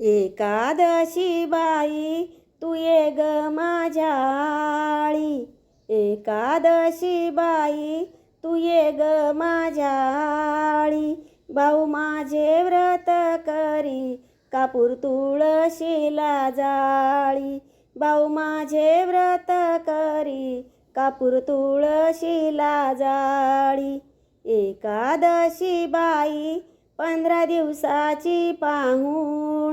एकादशी बाई तू ये ग माझ्या आळी. एकादशी बाई तू ये ग माझ्या आळी. भाऊ माझे व्रत करी कापूर तुळशीला जाळी. भाऊ माझे व्रत करी कापूर तुळशीला जाळी. एकादशी बाई पंधरा दिवसाची पाहू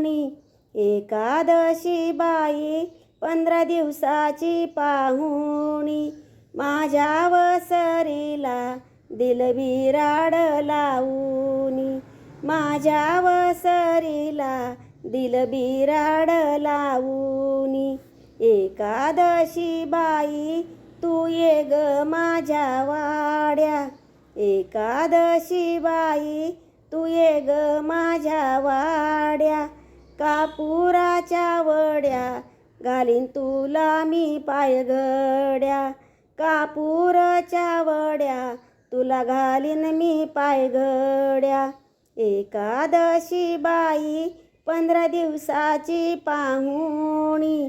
एकादशी बाई पंधरा दिवसाची पाहुणी. माझ्या वसरीला दिल बिराड लावूनी. माझ्या वसरीला दिल बिराड लावूनी. एकादशी बाई तू ये ग माझ्या वाड्या. एकादशी बाई तू ये ग माझ्या वाड्या. कापुराच्या वड्या घालीन तुला मी पायगड्या कापूरच्या वड्या तुला घालीन मी पायगड्या एकादशी बाई पंधरा दिवसाची पाहुणी.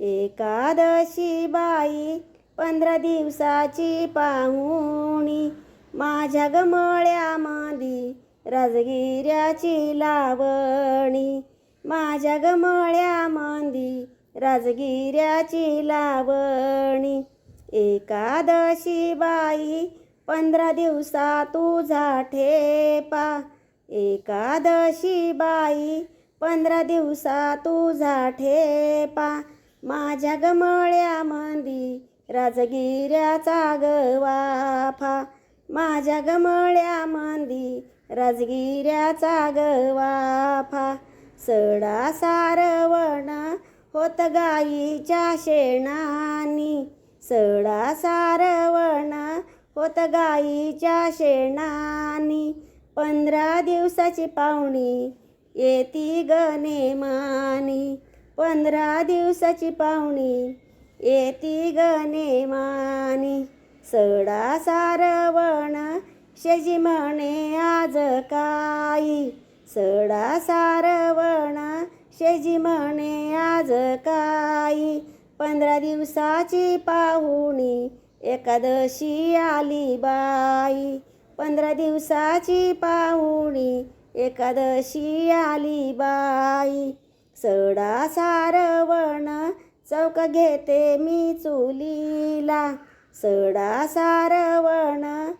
एकादशी बाई पंधरा दिवसाची पाहुणी. माझ्या गमळ्यामध्ये राजगिऱ्याची लावणी. माझ्या गमळ्या मंदी राजगिऱ्याची लावणी. एकादशी बाई पंधरा दिवसा तुझा ठेपा. एकादशी बाई पंधरा दिवसा तुझा ठेपा. माझ्या गमळ्या गमळ्यामंदी राजगिऱ्याचा गवाफा. माझ्या गमळ्या गमळ्यामंदी राजगिऱ्याचा गवाफा. सडा सारवण होत गाईच्या शेणानी. सडा सारवण होत गाईच्या शेणानी. पंधरा दिवसाची पाहुणी येती गनेमानी पंधरा दिवसाची पाहुणी येती गनेमानी सडा सारवण शेजी म्हणे आज काही सडा सारवण शेजी म्हणे आज काही पंधरा दिवसाची पाहुणी एकादशी आली बाई. पंधरा दिवसाची पाहुणी एकादशी आली बाई. सडा सारवण चौक घेते मी चुलीला. सडा सारवण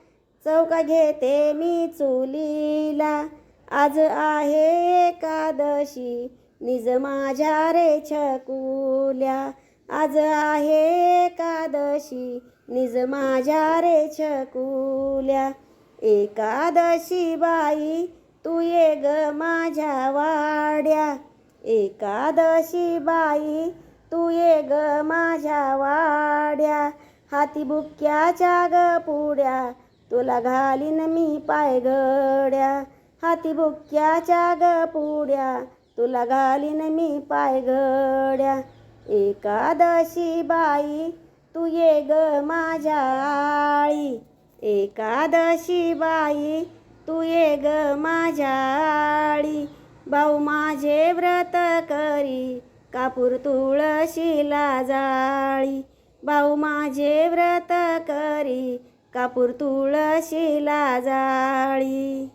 चौक घेते मी चुलीला. आज आहे एकादशी निज माझ्या रे छकुल्या. आज आहे एकादशी निज माझ्या रे छकुल्या. एकादशी बाई तू ये ग माझ्या वाड्या. एकादशी बाई तू ये ग माझ्या वाड्या. हाती बुक्याच्या ग पुड्या तुला घालीन मी पायगड्या. हाती बुक्याच्या ग पुड्या तुला घालीन मी पायगड्या एकादशी बाई तू ये ग माझ्या आळी. एकादशी बाई तू ये ग माझ्या आळी. भाऊ माझे व्रत करी कापूर तुळशीला जाळी. भाऊ माझे व्रत करी कापूर तुळशीला जाळी.